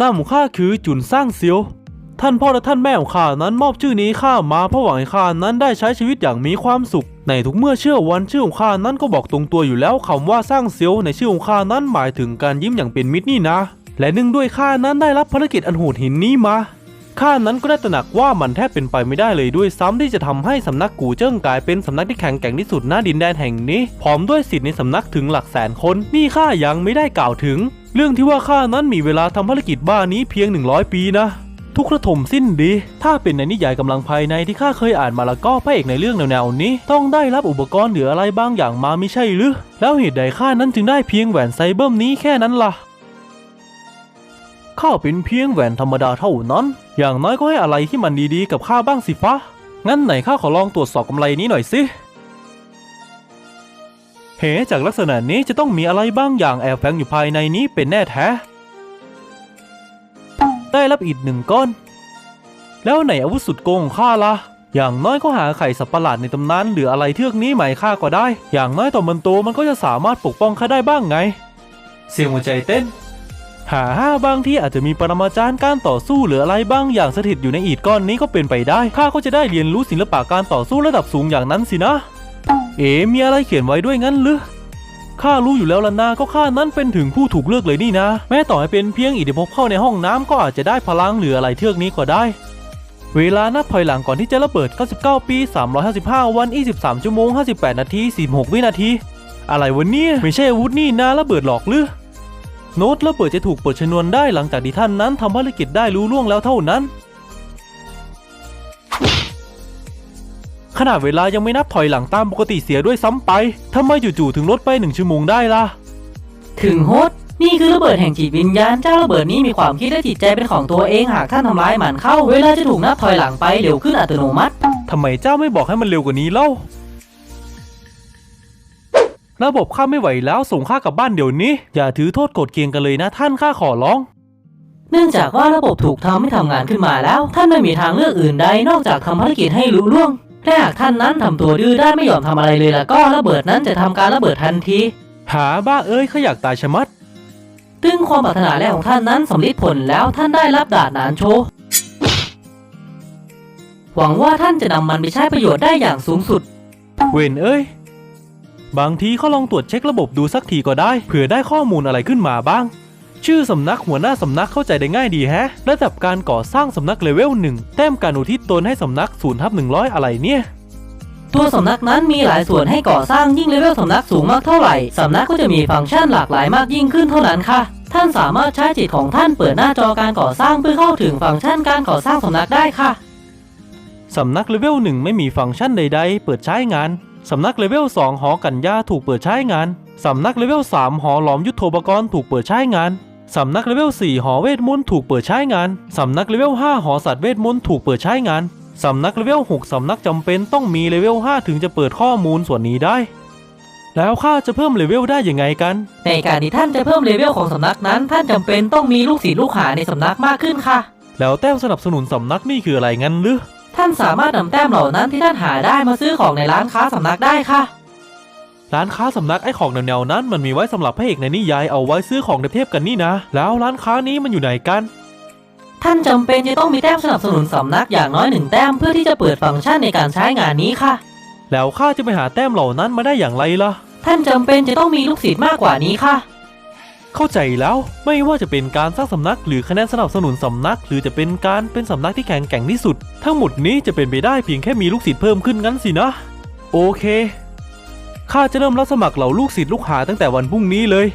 นามของข้าคือจุนสร้างเซียว ท่านพ่อและท่านแม่ของข้านั้นมอบชื่อนี้ข้ามาเพราะหวังให้ข้านั้นได้ใช้ชีวิตอย่างมีความสุข ในทุกเมื่อเชื่อวันชื่อของข้านั้นก็บอกตรงตัวอยู่แล้วคำว่าสร้างเซียวในชื่อของข้านั้นหมายถึงการยิ้มอย่างเป็นมิตรนี่นะ และเนื่องด้วยข้านั้นได้รับภารกิจอันโหดหินนี้มา ข้านั้นก็ได้ตระหนักว่ามันแทบเป็นไปไม่ได้เลยด้วยซ้ำที่จะทำให้สำนักกูเจิ้งกลายเป็นสำนักที่แข็งแกร่งที่สุดณดินแดนแห่งนี้ พร้อมด้วยสิทธิ์ในสำนักถึงหลักแสนคน นี่ข้ายังไม่ได้กล่าวถึง เรื่องที่ว่าข้านั้นมีเวลาทำภารกิจบ้านี้เพียง 100 ปีนะทุกระถมสิ้นดี ถ้าเป็นในนิยายกำลังภายในที่ข้าเคยอ่านมาแล้วก็พระเอกในเรื่องแนวๆนี้ ต้องได้รับอุปกรณ์หรืออะไรบางอย่างมาไม่ใช่หรือ แล้วเหตุใดข้านั้นจึงได้เพียงแหวนไซเบิร์มนี้แค่นั้นล่ะ ข้าเป็นเพียงแหวนธรรมดาเท่านั้น อย่างน้อยก็ให้อะไรที่มันดีๆกับข้าบ้างสิฟ้างั้นไหนข้าขอลองตรวจสอบกำไรนี้หน่อยสิเหจากลักษณะนี้จะต้องมีอะไรบางอย่างแอบแฝงอยู่ภายในนี้เป็นแน่แท้ ได้รับอีกหนึ่งก้อน แล้วไหนอาวุธสุดโกงของข้าล่ะ อย่างน้อยก็หาไข่สัตว์ประหลาดในตำนานหรืออะไรเทือกนี้ใหม่ข้าก็ได้ อย่างน้อยต่อมันโตมันก็จะสามารถปกป้องข้าได้บ้างไง เสียงหัวใจเต้น หาห้าบางที่อาจจะมีปรมาจารย์การต่อสู้หรืออะไรบางอย่างสถิตอยู่ในอีดก้อนนี้ก็เป็นไปได้ ข้าก็จะได้เรียนรู้ศิลปะการต่อสู้ระดับสูงอย่างนั้นสินะ เอ๋มีอะไรเขียนไว้ด้วยงั้นหรือข้ารู้อยู่แล้วล่ะนาก็ข้านั้นเป็นถึงผู้ถูกเลือกเลยนี่นะ แม้ต่อให้เป็นเพียงอิทธิภพเข้าในห้องน้ำก็อาจจะได้พลังหรืออะไรเทือกนี้ก็ได้ เวลานับถอยหลังก่อนที่จะระเบิด 99 ปี 355 วัน 23 ชั่วโมง 58 นาที 46 วินาที อะไรวะเนี่ยไม่ใช่อาวุธนี่นะระเบิดหรอกหรือ โน้ตระเบิดจะถูกเปิดชนวนได้หลังจากที่ท่านนั้นทำภารกิจได้รู้ล่วงแล้วเท่านั้น ขนาดเวลายังไม่นับถอยหลังตามปกติเสียด้วยซ้ำไปทำไมจู่ๆถึงลดไปหนึ่งชั่วโมงได้ล่ะ ถึงโฮสนี่คือระเบิดแห่งจิตวิญญาณเจ้าระเบิดนี้มีความคิดและจิตใจเป็นของตัวเองหากท่านทำร้ายมันเข้า เวลาจะถูกนับถอยหลังไปเร็วขึ้นอัตโนมัติทำไมเจ้าไม่บอกให้มันเร็วกว่านี้เล่า ระบบข้าไม่ไหวแล้วส่งข้ากลับบ้านเดี๋ยวนี้ อย่าถือโทษโกรธเกรียงกันเลยนะท่านข้าขอร้อง เนื่องจากว่าระบบถูกทำให้ทำงานขึ้นมาแล้ว ท่านไม่มีทางเลือกอื่นใดนอกจากทำภารกิจให้ลุล่วงและหากท่านนั้นทำตัวดื้อด้านไม่ยอมทำอะไรเลยแล้วก็ระเบิดนั้นจะทำการระเบิดทันที หาบ้าเอ้ยข้าอยากตายชะมัด ซึ่งความปรารถนาแรกของท่านนั้นสำลิดผลแล้วท่านได้รับดาบหนานโชว์หวังว่าท่านจะนำมันไปใช้ประโยชน์ได้อย่างสูงสุด เวนเอ้ย บางทีเขาลองตรวจเช็คระบบดูสักทีก็ได้เผื่อได้ข้อมูลอะไรขึ้นมาบ้าง ชื่อสำนักหัวหน้าสำนักเข้าใจได้ง่ายดีแฮะ ระดับการก่อสร้างสำนักเลเวลหนึ่งแต้มการอุทิศตนให้สำนักศูนย์ทับหนึ่งร้อยอะไรเนี่ยตัวสำนักนั้นมีหลายส่วนให้ก่อสร้างยิ่งเลเวลสำนักสูงมากเท่าไหร่สำนักก็จะมีฟังก์ชันหลากหลายมากยิ่งขึ้นเท่านั้นค่ะ ท่านสามารถใช้จิตของท่านเปิดหน้าจอการก่อสร้างเพื่อเข้าถึงฟังก์ชันการก่อสร้างสำนักได้ค่ะสำนักเลเวลหนึ่งไม่มีฟังก์ชันใด ๆ เปิดใช้งาน สำนักเลเวล 2 หอกันยาถูกเปิดใช้งาน สำนักเลเวล 3 หอหลอมยุทโธปกรณ์ถูกเปิดใช้งาน สำนักเลเวล 4 หอเวทมนต์ถูกเปิดใช้งาน สำนักเลเวล 5 หอสัตว์เวทมนต์ถูกเปิดใช้งาน สำนักเลเวล 6 สำนักจำเป็นต้องมีเลเวล 5 ถึงจะเปิดข้อมูลส่วนนี้ได้ แล้วข้าจะเพิ่มเลเวลได้ยังไงกัน ในการที่ท่านจะเพิ่มเลเวลของสำนักนั้น ท่านจำเป็นต้องมีลูกศิษย์ลูกหาในสำนักมากขึ้นค่ะ แล้วแต้มสนับสนุนสำนักนี่คืออะไรงั้นหรือ ท่านสามารถนำแต้มเหล่านั้นที่ท่านหาได้มาซื้อของในร้านค้าสำนักได้ค่ะ ร้านค้าสำนักไอ้ของแนวๆนั้นมันมีไว้สำหรับพระเอกในนิยายเอาไว้ซื้อของเทพๆกันนี่นะ แล้วร้านค้านี้มันอยู่ไหนกัน ท่านจำเป็นจะต้องมีแต้มสนับสนุนสำนักอย่างน้อยหนึ่งแต้มเพื่อที่จะเปิดฟังก์ชันในการใช้งานนี้ค่ะ แล้วข้าจะไปหาแต้มเหล่านั้นมาได้อย่างไรล่ะ ท่านจำเป็นจะต้องมีลูกศิษย์มากกว่านี้ค่ะ เข้าใจแล้วไม่ว่าจะเป็นการสร้างสำนักหรือคะแนนสนับสนุนสำนัก หรือจะเป็นการเป็นสำนักที่แข็งแกร่งที่สุด ทั้งหมดนี้จะเป็นไปได้เพียงแค่มีลูกศิษย์เพิ่มขึ้นงั้นสินะ โอเคข้าจะเริ่มรับสมัครเหล่าลูกศิษย์ลูกหาตั้งแต่วันพรุ่งนี้เลย